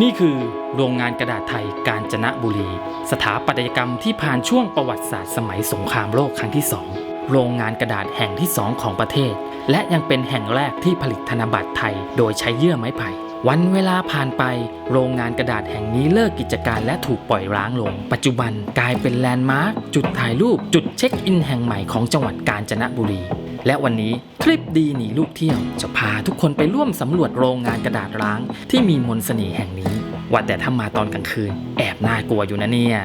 นี่คือโรงงานกระดาษไทยกาญจนบุรี สถาปัตยกรรมที่ผ่านช่วงประวัติศาสตร์สมัยสงครามโลกครั้งที่2โรงงานกระดาษแห่งที่2ของประเทศ และยังเป็นแห่งแรกที่ผลิตธนบัตรไทยโดยใช้เยื่อไม้ไผ่วันเวลาผ่านไป โรงงานกระดาษแห่งนี้เลิกกิจการและถูกปล่อยร้างลง ปัจจุบันกลายเป็นแลนด์มาร์คจุดถ่ายรูปจุดเช็คอินแห่งใหม่ของจังหวัดกาญจนบุรี และวันนี้คลิปดีหนีลูกเที่ยว จะพาทุกคนไปร่วมสำรวจโรงงานกระดาษร้าง ที่มีมนต์เสน่ห์แห่งนี้ว่าแต่ถ้ามาตอนกลางคืน แอบน่ากลัวอยู่นะเนี่ย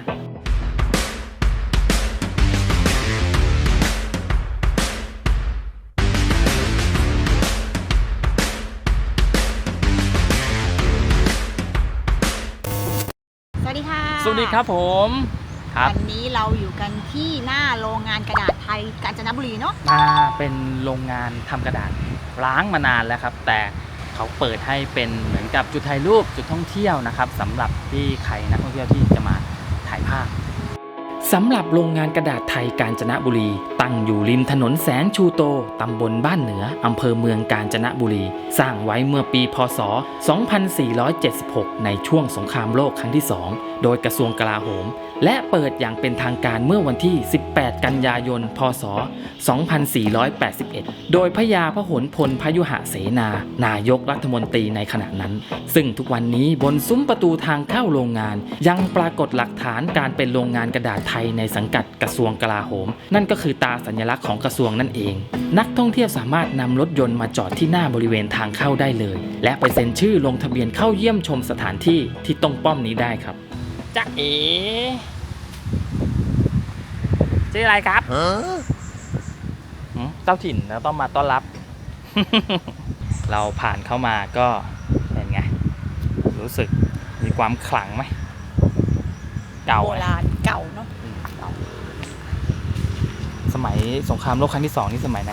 สวัสดีค่ะ สวัสดีครับผม ครับ วันนี้เราอยู่กันที่หน้าโรงงานกระดาษไทยกาญจนบุรีเนาะมาเป็นโรงงานทำกระดาษร้างมานานแล้วครับ แต่เขาเปิดให้เป็นเหมือนกับจุดถ่ายรูปจุดท่องเที่ยวนะครับสำหรับที่ใครนักท่องเที่ยวที่จะมาถ่ายภาพ สำหรับโรงงานกระดาษไทยกาญจนบุรี ตั้งอยู่ริมถนนแสนชูโต ตำบลบ้านเหนือ อำเภอเมืองกาญจนบุรี สร้างไว้เมื่อปีพศ 2476 ในช่วงสงครามโลกครั้งที่ 2 โดยกระทรวงกลาโหมและเปิดอย่างเป็นทางการเมื่อวันที่ 18 กันยายน พศ 2481 โดยพระยาพหลพลพยุหเสนา นายกรัฐมนตรีในขณะนั้น ซึ่งทุกวันนี้บนซุ้มประตูทางเข้าโรงงาน ยังปรากฏหลักฐานการเป็นโรงงานกระดาษไทยในสังกัดกระทรวงกลาโหม นั่นก็คือตาสัญลักษณ์ของกระทรวงนั่นเอง นักท่องเที่ยวสามารถนำรถยนต์มาจอดที่หน้าบริเวณทางเข้าได้เลย และไปเซ็นชื่อลงทะเบียนเข้าเยี่ยมชมสถานที่ที่ตรงป้อมนี้ได้ครับ จ๊ะเอ๋ชื่ออะไรครับหืมเจ้าถิ่นแล้วต้องมาต้อนรับ เราผ่านเข้ามาก็เป็นไง รู้สึกมีความขลังไหม เก่าโบไหมราณเก่าเนาะสมัยสงครามโลกครั้งที่สองนี่สมัยไหน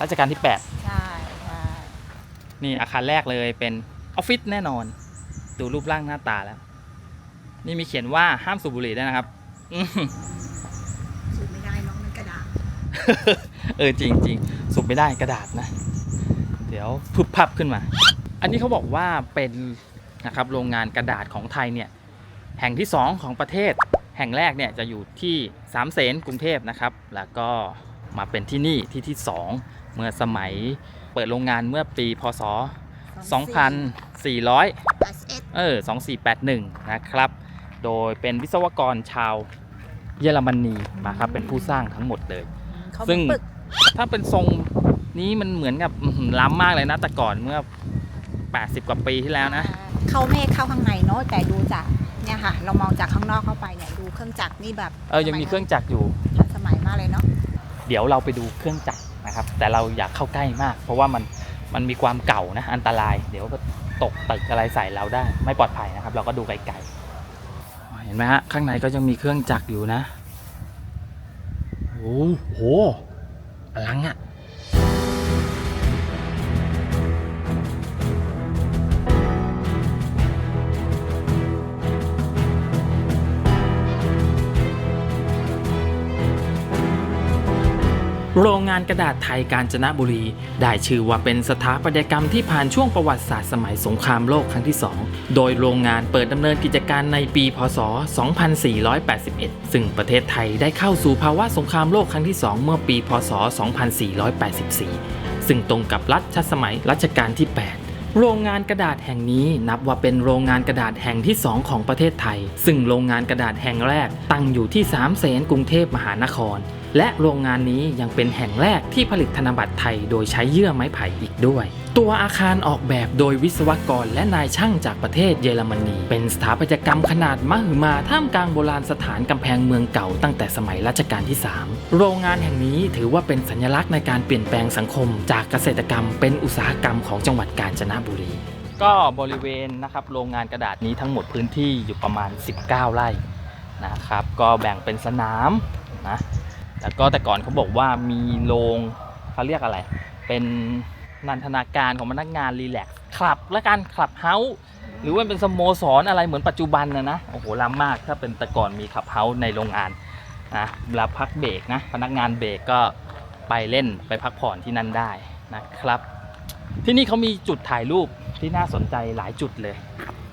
รัชกาลที่ใช่ใช่8นี่อาคารแรกเลยเป็นออฟฟิศแน่นอน ดูรูปร่างหน้าตาแล้ว นี่มีเขียนว่าห้ามสูบบุหรี่ด้วยนะครับอืมสูบไม่ได้เน้องมันกระดาษเออจริงจริงสูบไม่ได้กระดาษนะ เดี๋ยวพึบพับขึ้นมา อันนี้เขาบอกว่าเป็นนะครับโรงงานกระดาษของไทยเนี่ยแห่งที่ 2 ของประเทศ แห่งแรกเนี่ยจะอยู่ที่สามเสนกรุงเทพนะครับ แล้วก็มาเป็นที่นี่ที่ที่ 2 เมื่อสมัยเปิดโรงงานเมื่อปีพศ 2400 81 เออ 2481 นะครับ โดยเป็นวิศวกรชาวเยอรมนีนะครับเป็นผู้สร้างทั้งหมดเลย เขาซึ่งปึกถ้าเป็นทรงนี้มันเหมือนกับอื้อหือล้ำมากเลยนะแต่ก่อนเมื่อ 80 กว่าปีที่แล้วนะ เขาไม่ให้เข้าข้างในเนาะแต่ดูจากเนี่ยค่ะ เรามองจากข้างนอกเข้าไปเนี่ยดูเครื่องจักรนี่แบบเออยังมีเครื่องจักรอยู่ ทันสมัยมากเลยเนาะเดี๋ยวเราไปดูเครื่องจักรนะครับ แต่เราอยากเข้าใกล้มาก เพราะว่ามันมันมีความเก่านะอันตราย เดี๋ยวก็ตกตึกอะไรใส่เราได้ ไม่ปลอดภัยนะครับ เราก็ดูไกลๆเห็นไหมฮะ ข้างในก็ยังมีเครื่องจักรอยู่นะ โอ้โหอลังอะ โรงงานกระดาษไทยกาญจนบุรี ได้ชื่อว่าเป็นสถาปัตยกรรมที่ผ่านช่วงประวัติศาสตร์สมัยสงครามโลกครั้งที่ 2 โดยโรงงานเปิดดำเนินกิจการในปี พศ 2481 ซึ่งประเทศไทยได้เข้าสู่ภาวะสงครามโลกครั้งที่ 2 เมื่อปี พศ 2484 ซึ่งตรงกับรัชสมัยรัชกาลที่ 8โรงงานกระดาษแห่งนี้นับว่าเป็นโรงงานกระดาษแห่งที่ 2 ของประเทศไทย ซึ่งโรงงานกระดาษแห่งแรกตั้งอยู่ที่3 0 0 0 0 0กรุงเทพมหานคร และโรงงานนี้ยังเป็นแห่งแรกที่ผลิตธนบัตรไทยโดยใช้เยื่อไม้ไผ่อีกด้วย ตัวอาคารออกแบบโดยวิศวกรและนายช่างจากประเทศเยอรมนี เป็นสถาปัตยกรรมขนาดมหึมาท่ามกลางโบราณสถานกำแพงเมืองเก่าตั้งแต่สมัยรัชกาลที่ 3 โรงงานแห่งนี้ถือว่าเป็นสัญลักษณ์ในการเปลี่ยนแปลงสังคม จากเกษตรกรรมเป็นอุตสาหกรรมของจังหวัดกาญจนบุรีก็บริเวณนะครับโรงงานกระดาษนี้ทั้งหมดพื้นที่อยู่ประมาณ 19 ไร่นะครับ ก็แบ่งเป็นสนามนะ แล้วก็แต่ก่อนเขาบอกว่ามีโรงเขาเรียกอะไร เป็นนันทนาการของพนักงานรีแลกซ์คลับและการคลับเฮาส์หรือว่าเป็นสโมสรอะไรเหมือนปัจจุบันนะนะโอ้โหล้ำมากถ้าเป็นแต่ก่อนมีคลับเฮาส์ในโรงงานนะเวลาพักเบรกนะพนักงานเบรกก็ไปเล่นไปพักผ่อนที่นั่นได้นะครับ ที่นี่เขามีจุดถ่ายรูปที่น่าสนใจหลายจุดเลย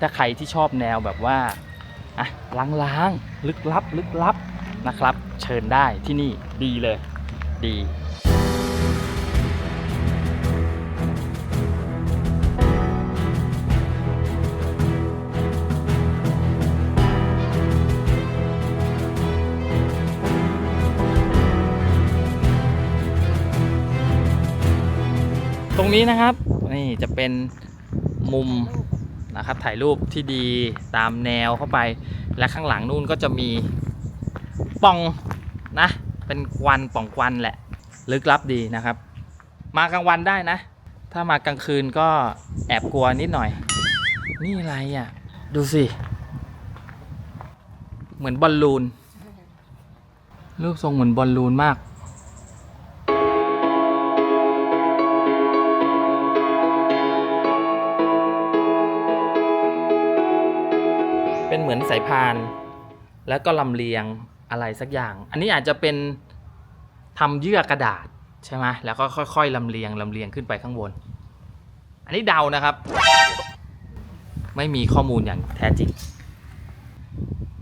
ถ้าใครที่ชอบแนวแบบว่าอะล้างๆลึกลับลึกลับ นะครับ เชิญได้ที่นี่ดีเลย ดีตรงนี้นะครับนี่จะเป็นมุมนะครับถ่ายรูปที่ดีตามแนวเข้าไปและข้างหลังนู่นก็จะมี ป่องนะ เป็นควันป่องควันแหละ ลึกลับดีนะครับ มากลางวันได้นะ ถ้ามากลางคืนก็แอบกลัวนิดหน่อย นี่อะไรอะ ดูสิ เหมือนบอลลูน รูปทรงเหมือนบอลลูนมากเป็นเหมือนสายพาน แล้วก็ลำเลียง อะไรสักอย่าง อันนี้อาจจะเป็นทำเยื่อกระดาษใช่ไหมแล้วก็ค่อยๆลำเลียงลำเลียงขึ้นไปข้างบน อันนี้เดานะครับ ไม่มีข้อมูลอย่างแท้จริง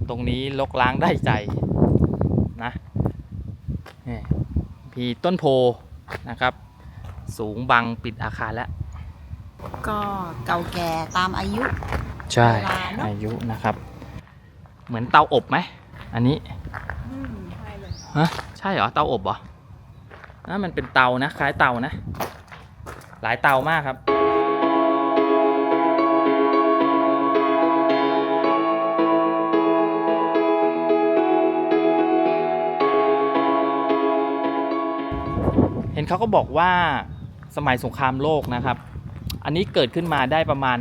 ตรงนี้ลกล้างได้ใจนะนี่มีต้นโพนะครับ สูงบังปิดอาคารแล้ว ก็เก่าแก่ตามอายุ ใช่เวลาเนอะอายุนะครับ เหมือนเตาอบไหม อันนี้อืมใช่เลยฮะใช่เหรอเตาอบเหรออะมันเป็นเตานะ คล้ายเตานะ หลายเตามากครับเห็นเขาก็บอกว่าสมัยสงครามโลกนะครับ อันนี้เกิดขึ้นมาได้ประมาณ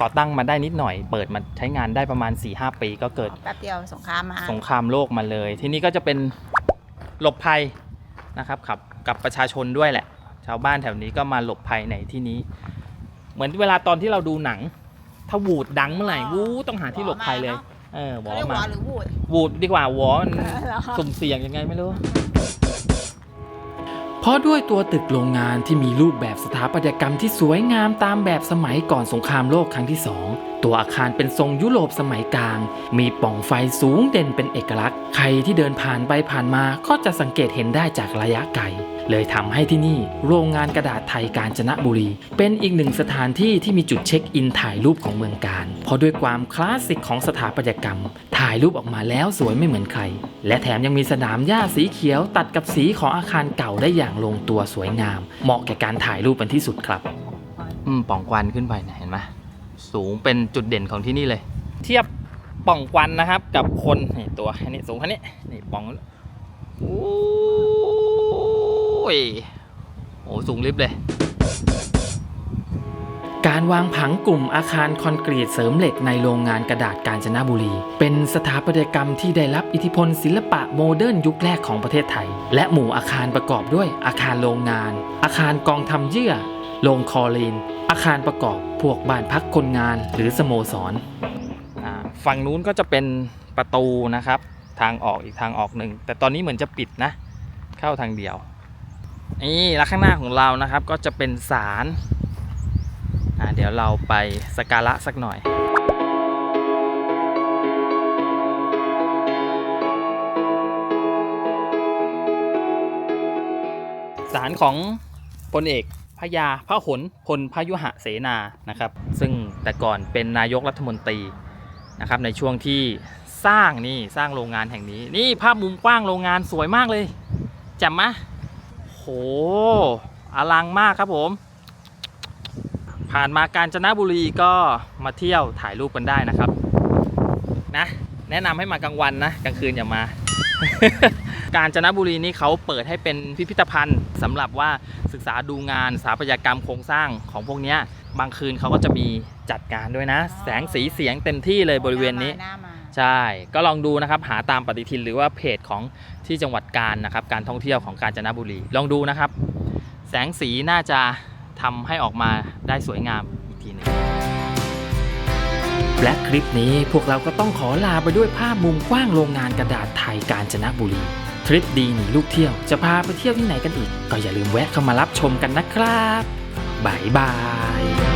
ก่อตั้งมาได้นิดหน่อย เปิดมาใช้งานได้ประมาณ 4-5 ปีก็เกิดแป๊บเดียวสงครามมาสงครามโลกมาเลย ที่นี่ก็จะเป็นหลบภัยนะครับขับกับประชาชนด้วยแหละ ชาวบ้านแถวนี้ก็มาหลบภัยในที่นี้ เหมือนเวลาตอนที่เราดูหนัง ถ้าวูดดังเมื่อไหร่วูดต้องหาที่หลบภัยเลย เออวเขาอเรียกมาว่าหรือวูดวูดดีกว่า วอมันเหรอสุ่มเสี่ยงยังไงไม่รู้เพ ราะด้วยตัวตึกโรงงานที่มีรูปแบบสถาปัตยกรรมที่สวยงามตามแบบสมัยก่อนสงครามโลกครั้งที่สองตัวอาคารเป็นทรงยุโรปสมัยกลาง มีป่องไฟสูงเด่นเป็นเอกลักษณ์ ใครที่เดินผ่านไปผ่านมาก็จะสังเกตเห็นได้จากระยะไกล เลยทำให้ที่นี่โรงงานกระดาษไทยกาญจนบุรี เป็นอีกหนึ่งสถานที่ที่มีจุดเช็คอินถ่ายรูปของเมืองการ เพราะด้วยความคลาสสิกของสถาปัตยกรรม ถ่ายรูปออกมาแล้วสวยไม่เหมือนใคร และแถมยังมีสนามหญ้าสีเขียวตัดกับสีของอาคารเก่าได้อย่างลงตัวสวยงาม เหมาะแก่การถ่ายรูปเป็นที่สุดครับ อืมปล่องควันขึ้นไปเนี่ยเห็นไหมสูงเป็นจุดเด่นของที่นี่เลย เทียบปล่องควันนะครับกับคนนี่ตัวแค่นี้สูงแค่นี้นี่ปล่องโอ้ ยโอ้สูงลิฟเลย การวางผังกลุ่มอาคารคอนกรีตเสริมเหล็กในโรงงานกระดาษกาญจนบุรี เป็นสถาปัตยกรรมที่ได้รับอิทธิพลศิลปะโมเดิร์นยุคแรกของประเทศไทย และหมู่อาคารประกอบด้วยอาคารโรงงาน อาคารกองทำเยื่อโรงคอรีน อาคารประกอบพวกบ้านพักคนงานหรือสโมสรอ่าฝั่งนู้นก็จะเป็นประตูนะครับ ทางออกอีกทางออกหนึ่ง แต่ตอนนี้เหมือนจะปิดนะ เข้าทางเดียว นี่แล้วข้างหน้าของเรานะครับก็จะเป็นศาลเดี๋ยวเราไปสกการะสักหน่อยศาลของพลเอกพระยาพระหนพลพยุหะเสนานะครับ ซึ่งแต่ก่อนเป็นนายกรัฐมนตรีนะครับในช่วงที่สร้างนี่สร้างโรงงานแห่งนี้ นี่ภาพมุมกว้างโรงงานสวยมากเลยจ่มมะ อลังมากครับผม ผ่านมากาญจนบุรีก็มาเที่ยวถ่ายรูปกันได้นะครับ นะ แนะนำให้มากลางวันนะกลางคืนอย่ามากาญจนบุรีนี่เขาเปิดให้เป็นพิพิธภัณฑ์สำหรับว่าศึกษาดูงานสถาปัตยกรรมโครงสร้างของพวกนี้บางคืนเขาก็จะมีจัดการด้วยนะ แสงสีเสียงเต็มที่เลยบริเวณนี้ ใช่ ก็ลองดูนะครับ หาตามปฏิทินหรือว่าเพจของที่จังหวัดกาญนะครับ การท่องเที่ยวของกาญจนบุรี ลองดูนะครับ แสงสีน่าจะทำให้ออกมาได้สวยงามอีกทีหนึงและคลิปนี้พวกเราก็ต้องขอลาไปด้วยภาพมุมกว้างโรงงานกระดาษไทยกาญจนบุรีทริปดีหนีลูกเที่ยวจะพาไปเที่ยวที่ไหนกันอีก ก็อย่าลืมแวะเข้ามารับชมกันนะครับบายบาย